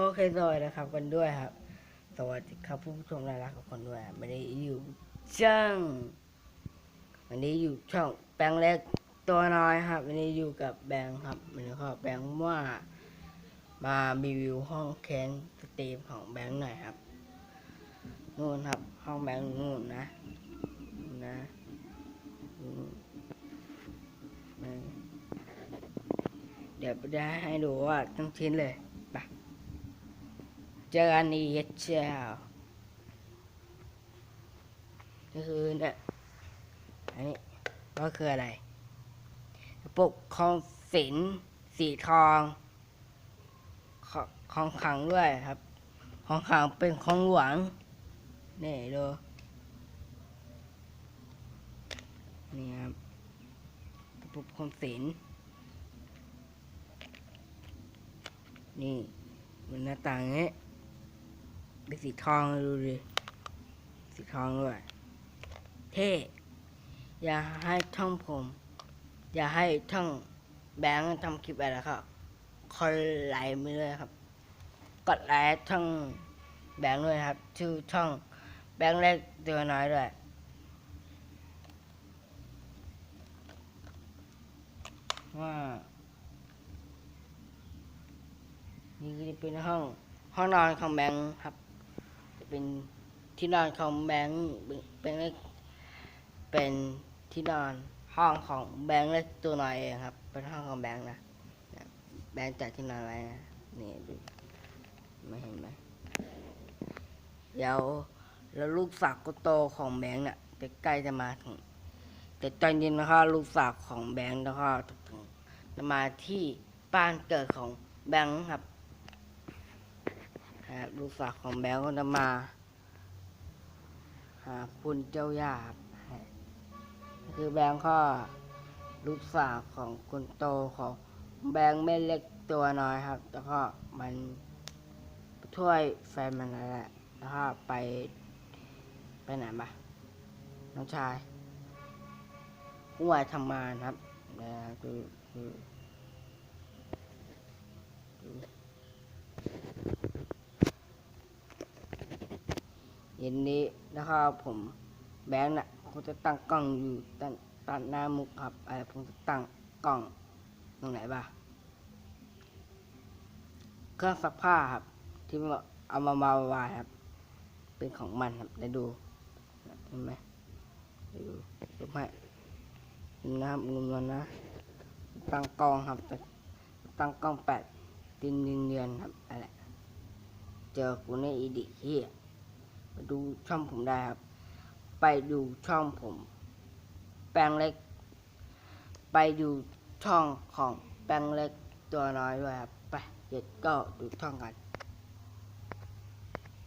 โอเคสวัสดีครับกันด้วยครับ สวัสดีครับผู้ชมรารักกับคนด้วยไม่ได้อยู่ช่างวันนี้อยู่ช่องแบงค์เล็กตัวน้อยครับ วันนี้อยู่กับแบงค์ครับวันนี้ก็แบงค์ว่ามารีวิวห้องแคนสตรีมของแบงค์หน่อยครับนู่นครับ ห้องแบงค์นู่นนะนะนู่นนะเดี๋ยวจะให้ดูว่าทั้งชิ้นเลย เจอกันอีกเจ้าก็คือเนี่ยอันนี้ก็คืออะไรปกของศิลสีทองของของขังด้วยครับ ของขังเป็นของหลวงนี่ดูนี่ครับกระปุกของศิลนี่มันหน้าต่างอย่างนี้ย เป็นสีทองดูดิสีทองด้วยเท่อย่าให้ช่องผม อย่าให้ช่องแบงค์ทำคลิปอะไรครับคอยไลค์ไปเลยครับ กดไลค์ช่องแบงค์ด้วยครับ ชื่อช่องแบงค์เล็กตัวน้อยด้วยว่านี่จะเป็นห้องห้องนอนของแบงค์ครับ เป็นที่นอนของแบงค์เป็นเป็นที่นอนห้องของแบงค์เล็กตัวน้อยเองครับ เป็นห้องของแบงค์นะแบงค์จัดที่นอนไว้นะนี่ดูไม่เห็นไหมเดี๋ยวแล้วลูกสาวก็โตของแบงค์เนี่ยจะใกล้จะมาถึงแต่ตอนเย็นนะครับลูกสาวของแบงค์แล้วก็จะมาที่บ้านเกิดของแบงค์ครับ ครับลูกสาวของแบงค์ก็จะมา หาคุณเจ้าย่าครับคือแบงค์ก็ลูกสาวของคนโตของแบงค์ไม่เล็กตัวน้อยครับ แล้วก็มันช่วยแฟนมันนั่นแหละแล้วก็ไปไปไหนมาน้องชายผู้วายทำงานครับนะดูดูดู เย็นนี้นะครับผมแบงค์น่ะผมจะตั้งกล้องอยู่ด้านด้านหน้ามุกครับไอผมจะตั้งกล้องตรงไหนบ้างเครื่องซักผ้าครับ ที่เอามามาวายครับ เป็นของมันครับได้ดูเห็นไหมได้ดูดูให้เห็นนะครับงุมแล้วนะ ตั้งกล้องครับ ตั้งกล้องแปดตินเนียนๆครับอะไรเจอกูในอีดิเฮีย ดูช่องผมได้ครับ ไปดูช่องผม แปลงเล็ก ไปดูช่องของแปลงเล็กตัวน้อยด้วยครับ ไปเด็กก็ดูช่องกัน